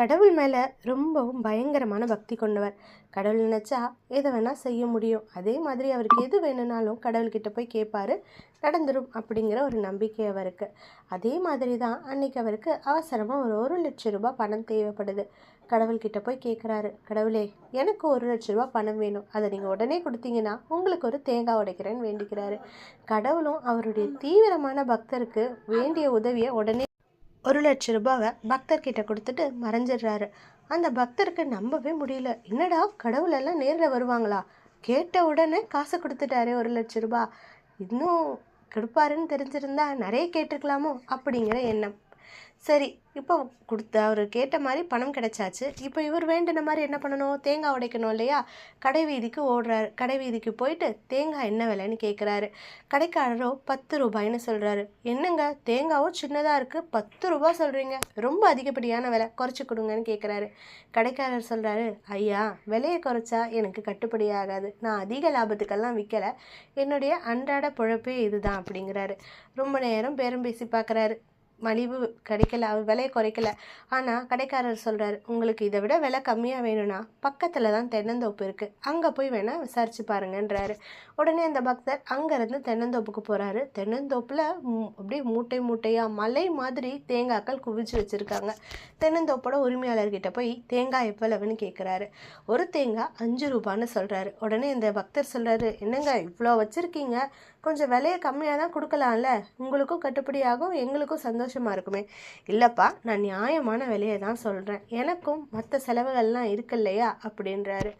கடவுள் மேலே ரொம்பவும் பயங்கரமான பக்தி கொண்டவர். கடவுள் நினச்சா எதை வேணால் செய்ய முடியும். அதே மாதிரி அவருக்கு எது வேணும்னாலும் கடவுள்கிட்ட போய் கேட்பாரு நடந்துடும் அப்படிங்கிற ஒரு நம்பிக்கை அவருக்கு. அதே மாதிரி தான் அன்றைக்கி அவருக்கு அவசரமாக ஒரு ஒரு லட்ச ரூபாய் பணம் தேவைப்படுது. கடவுள்கிட்ட போய் கேட்குறாரு கடவுளே எனக்கு ஒரு லட்ச ரூபாய் பணம் வேணும். அதை நீங்கள் உடனே கொடுத்தீங்கன்னா உங்களுக்கு ஒரு தேங்காய் உடைக்கிறேன்னு வேண்டிக்கிறாரு. கடவுளும் அவருடைய தீவிரமான பக்தருக்கு வேண்டிய உதவியை உடனே ஒரு லட்ச ரூபாவை பக்தர்கிட்ட கொடுத்துட்டு மறைஞ்சிடுறாரு. அந்த பக்தருக்கு நம்பவே முடியல. என்னடா கடவுளெல்லாம் நேரில் வருவாங்களா? கேட்ட உடனே காசை கொடுத்துட்டாரே ஒரு லட்ச ரூபா. இன்னும் கொடுப்பாருன்னு தெரிஞ்சிருந்தா நிறைய கேட்டிருக்கலாமோ அப்படிங்கிற எண்ணம். சரி இப்போ கொடுத்த அவர் கேட்ட மாதிரி பணம் கிடைச்சாச்சு. இப்போ இவர் வேண்டின மாதிரி என்ன பண்ணணும்? தேங்காய் உடைக்கணும் இல்லையா? கடை வீதிக்கு ஓடுறாரு. கடை வீதிக்கு போயிட்டு தேங்காய் என்ன விலைன்னு கேட்குறாரு கடைக்காரரோ பத்து ரூபாய்னு சொல்கிறாரு என்னங்க? தேங்காவும் சின்னதாக இருக்குது பத்து ரூபாய் சொல்கிறீங்க ரொம்ப அதிகப்படியான விலை. குறைச்சி கொடுங்கன்னு கேட்குறாரு கடைக்காரர் சொல்கிறாரு ஐயா விலையை குறைச்சா எனக்கு கட்டுப்படி ஆகாது. நான் அதிக லாபத்துக்கெல்லாம் விற்கலை என்னுடைய அன்றாட பொழப்பே இதுதான் அப்படிங்கிறாரு. ரொம்ப நேரம் பேரம் பேசி பார்க்குறாரு மலிவு கிடைக்கல அவர் விலையை குறைக்கல. ஆனால் கடைக்காரர் சொல்கிறாரு உங்களுக்கு இதை விட விலை கம்மியாக வேணும்னா பக்கத்தில் தான் தென்னந்தோப்பு இருக்குது அங்கே போய் வேணால் விசாரிச்சு பாருங்கன்றாரு. உடனே அந்த பக்தர் அங்கேருந்து தென்னந்தோப்புக்கு போகிறாரு தென்னந்தோப்பில் அப்படியே மூட்டை மூட்டையாக மலை மாதிரி தேங்காய்க்கள் குவிச்சு வச்சுருக்காங்க. தென்னந்தோப்போட உரிமையாளர்கிட்ட போய் தேங்காய் எவ்வளவுன்னு கேட்குறாரு ஒரு தேங்காய் அஞ்சு ரூபான்னு சொல்கிறாரு உடனே இந்த பக்தர் சொல்கிறாரு என்னங்க இவ்வளோ வச்சுருக்கீங்க? கொஞ்சம் விலையை கம்மியாக தான் கொடுக்கலாம்ல? உங்களுக்கும் கட்டுப்படியாகும் எங்களுக்கும் சந்தோஷமாக இருக்குமே? இல்லைப்பா நான் நியாயமான விலையை தான் சொல்கிறேன் எனக்கும் மற்ற செலவுகள்லாம் இருக்கு இல்லையா? அப்படின்றாரு.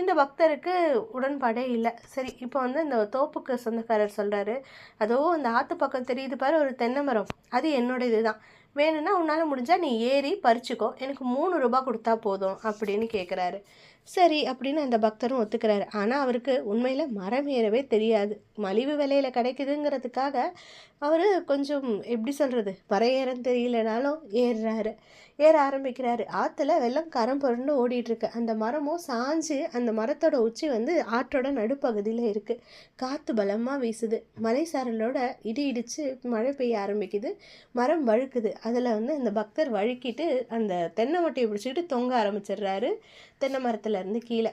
இந்த பக்தருக்கு உடன்பாடே இல்லை. சரி இப்போ வந்து இந்த தோப்புக்கு சொந்தக்காரர் சொல்கிறாரு அதோ அந்த ஆற்று பக்கம் தெரியுது பாரு ஒரு தென்னை மரம். அது என்னோட இதுதான் வேணும்னா உன்னால் முடிஞ்சால் நீ ஏறி பறிச்சுக்கோ. எனக்கு மூணு ரூபா கொடுத்தா போதும் அப்படின்னு கேட்குறாரு சரி அப்படின்னு அந்த பக்தரும் ஒத்துக்கிறாரு. ஆனால் அவருக்கு உண்மையில் மரம் ஏறவே தெரியாது. மலிவு விலையில் கிடைக்குதுங்கிறதுக்காக அவர் கொஞ்சம் எப்படி சொல்கிறது மரம் ஏறன்னு தெரியலனாலும் ஏறுறாரு. ஏற ஆரம்பிக்கிறாரு. ஆற்றுல வெள்ளம் கரம் புரண்டு ஓடிட்டுருக்கு. அந்த மரமும் சாஞ்சு அந்த மரத்தோட உச்சி வந்து ஆற்றோட நடுப்பகுதியில் இருக்குது காற்று பலமாக வீசுது. மலை சாரலோட இடி இடித்து மழை பெய்ய ஆரம்பிக்குது. மரம் வழுக்குது. அதில் வந்து அந்த பக்தர் வழுக்கிட்டு அந்த தென்னை மட்டையை பிடிச்சிக்கிட்டு தொங்க ஆரம்பிச்சிடுறாரு. தென்னை மரத்தில் மரத்துலேருந்து கீழே.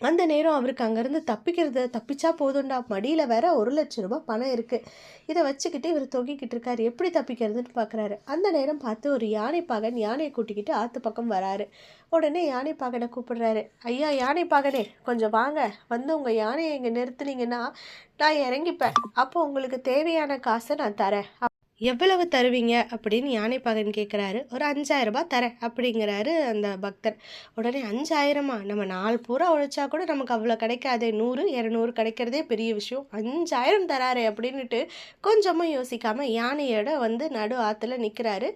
அந்த நேரம் அவருக்கு அங்கேருந்து தப்பிக்கிறது தப்பிச்சா போதும்டா மடியில் வேற ஒரு லட்ச ரூபாய் பணம் இருக்குது இதை வச்சுக்கிட்டு இவர் தொங்கிக்கிட்டு இருக்காரு. எப்படி தப்பிக்கிறதுன்னு பார்க்குறாரு அந்த நேரம் பார்த்து ஒரு யானை பாகன் யானையை கூட்டிக்கிட்டு ஆற்று பக்கம் வராரு. உடனே யானை பாகனை கூப்பிடுறாரு. ஐயா யானை பாகனே கொஞ்சம் வாங்க. வந்து உங்கள் யானையை இங்கே நிறுத்துனீங்கன்னா நான் இறங்கிப்பேன். அப்போ உங்களுக்கு தேவையான காசை நான் தரேன். எவ்வளவு தருவீங்க அப்படின்னு யானைப்பாகன் கேட்குறாரு ஒரு அஞ்சாயிரம் ரூபாய் தரேன் அப்படிங்கிறாரு அந்த பக்தர். உடனே அஞ்சாயிரமா? நம்ம நாலு பூரா உழைச்சா கூட நமக்கு அவ்வளோ கிடைக்காதே. நூறு இரநூறு கிடைக்கிறதே பெரிய விஷயம். அஞ்சாயிரம் தராரு அப்படின்னுட்டு கொஞ்சமும் யோசிக்காமல் யானையோட வந்து நடு ஆற்றுல நிற்கிறாரு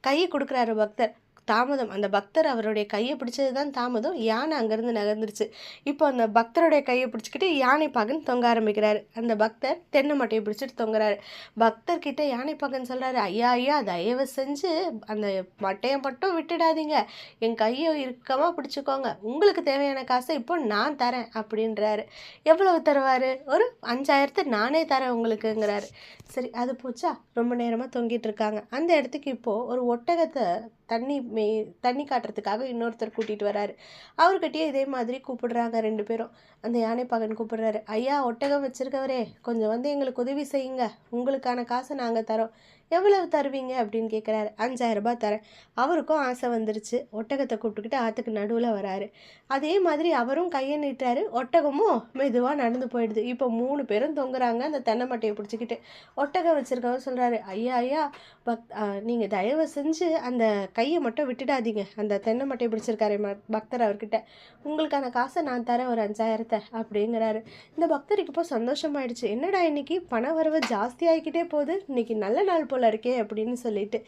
கையை கொடுக்குறாரு பக்தர். தாமதம். அந்த பக்தர் அவருடைய கையை பிடிச்சது தான் தாமதம். யானை அங்கேருந்து நகர்ந்துருச்சு. இப்போ அந்த பக்தருடைய கையை பிடிச்சிக்கிட்டு யானை பகன் தொங்க ஆரம்பிக்கிறாரு. அந்த பக்தர் தென்னை மட்டையை பிடிச்சிட்டு தொங்குறாரு. பக்தர்கிட்ட யானை பகன் சொல்கிறாரு ஐயா ஐயா தயவு செஞ்சு அந்த மட்டையை மட்டும் விட்டுடாதீங்க. என் கையை இறுக்கமாக பிடிச்சிக்கோங்க. உங்களுக்கு தேவையான காசை இப்போ நான் தரேன் அப்படின்றாரு. எவ்வளவு தருவார்? ஒரு அஞ்சாயிரத்து நானே தரேன் உங்களுக்குங்கிறாரு. சரி அது போச்சா? ரொம்ப நேரமாக தொங்கிட்டு இருக்காங்க. அந்த இடத்துக்கு இப்போது ஒரு ஒட்டகத்தை தண்ணி மே தண்ணி காட்டுறதுக்காக இன்னொருத்தர் கூட்டிகிட்டு வராரு. அவர்கிட்டயே இதே மாதிரி கூப்பிடுறாங்க ரெண்டு பேரும். அந்த யானை பகன் கூப்பிடுறாரு. ஐயா ஒட்டகம் வச்சிருக்கவரே கொஞ்சம் வந்து எங்களுக்கு உதவி செய்யுங்க. உங்களுக்கான காசை நாங்கள் தரோம். எவ்வளவு தருவீங்க? அப்படின்னு கேட்குறாரு அஞ்சாயிரரூபா தரேன். அவருக்கும் ஆசை வந்துருச்சு. ஒட்டகத்தை கூப்பிட்டுக்கிட்டு ஆற்றுக்கு நடுவில் வராரு. அதே மாதிரி அவரும் கையை நீட்டுறாரு. ஒட்டகமும் மெதுவாக நடந்து போயிடுது. இப்போ மூணு பேரும் தொங்குறாங்க அந்த தென்னை மட்டையை பிடிச்சிக்கிட்டு. ஒட்டகம் வச்சுருக்கவர் சொல்கிறாரு ஐயா ஐயா பக் நீங்கள் தயவு செஞ்சு அந்த கையை மட்டும் விட்டுடாதீங்க. அந்த தென்னை மட்டையை பிடிச்சிருக்காரு ம பக்தர் அவர்கிட்ட. உங்களுக்கான காசை நான் தரேன் ஒரு அஞ்சாயிரத்தை அப்படிங்கிறாரு. இந்த பக்தருக்கு இப்போ சந்தோஷமாயிடுச்சு. என்னடா இன்னைக்கு பண வரவு ஜாஸ்தி ஆகிக்கிட்டே போகுது? இன்னைக்கு நல்ல நாள் போல் இருக்கே அப்படின்னு சொல்லிட்டு.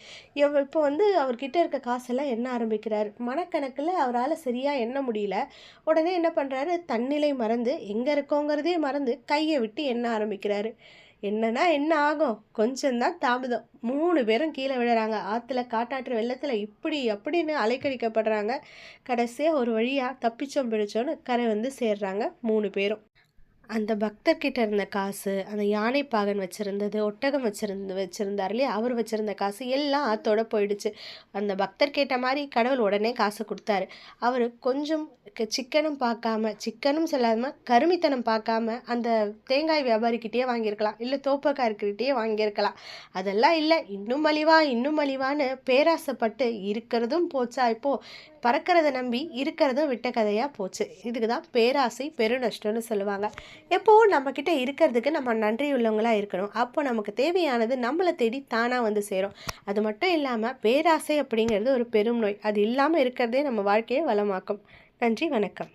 எவ் இப்போ வந்து அவர்கிட்ட இருக்க காசெல்லாம் எண்ண ஆரம்பிக்கிறார். மனக்கணக்கில் அவரால் சரியாக எண்ண முடியல. உடனே என்ன பண்ணுறாரு தன்னிலை மறந்து எங்கே இருக்கோங்கிறதே மறந்து கையை விட்டு எண்ண ஆரம்பிக்கிறாரு. என்னன்னா என்ன ஆகும்? கொஞ்சம்தான் தாமதம். மூணு பேரும் கீழே விழுறாங்க. ஆற்றுல காட்டாற்று வெள்ளத்தில் இப்படி அப்படின்னு அலைக்கடிக்கப்படுறாங்க கடைசியாக ஒரு வழியாக தப்பிச்சோம் பிடிச்சோன்னு கரை வந்து சேர்றாங்க மூணு பேரும். அந்த பக்தர்கிட்ட இருந்த காசு, அந்த யானை பாகன் வச்சுருந்தது ஒட்டகம் வச்சுருந்து வச்சுருந்தார் இல்லையா? அவர் வச்சுருந்த காசு எல்லாம் ஆத்தோட போயிடுச்சு. அந்த பக்தர் கேட்ட மாதிரி கடவுள் உடனே காசு கொடுத்தாரு அவர் கொஞ்சம் க பார்க்காம, சிக்கனும் சொல்லாமல் கருமித்தனம் பார்க்காம அந்த தேங்காய் வியாபாரிக்கிட்டேயே வாங்கியிருக்கலாம். இல்லை தோப்பக்காரர்கிட்டயே வாங்கியிருக்கலாம். அதெல்லாம் இல்லை இன்னும் மலிவா, இன்னும் மலிவான்னு பேராசைப்பட்டு இருக்கிறதும் போச்சா இப்போது பறக்கிறத நம்பி இருக்கிறதும் விட்ட கதையாக போச்சு. இதுக்கு தான் பேராசை பெருநஷ்டம்னு சொல்லுவாங்க. எப்போவும் நம்மக்கிட்ட இருக்கிறதுக்கு நம்ம நன்றியுள்ளவங்களா இருக்கணும். அப்போ நமக்கு தேவையானது நம்மளை தேடி தானாக வந்து சேரும். அது மட்டும் இல்லாமல் பேராசை அப்படிங்கிறது ஒரு பெரும் நோய். அது இல்லாமல் இருக்கிறதே நம்ம வாழ்க்கையை வளமாக்கும். நன்றி, வணக்கம்.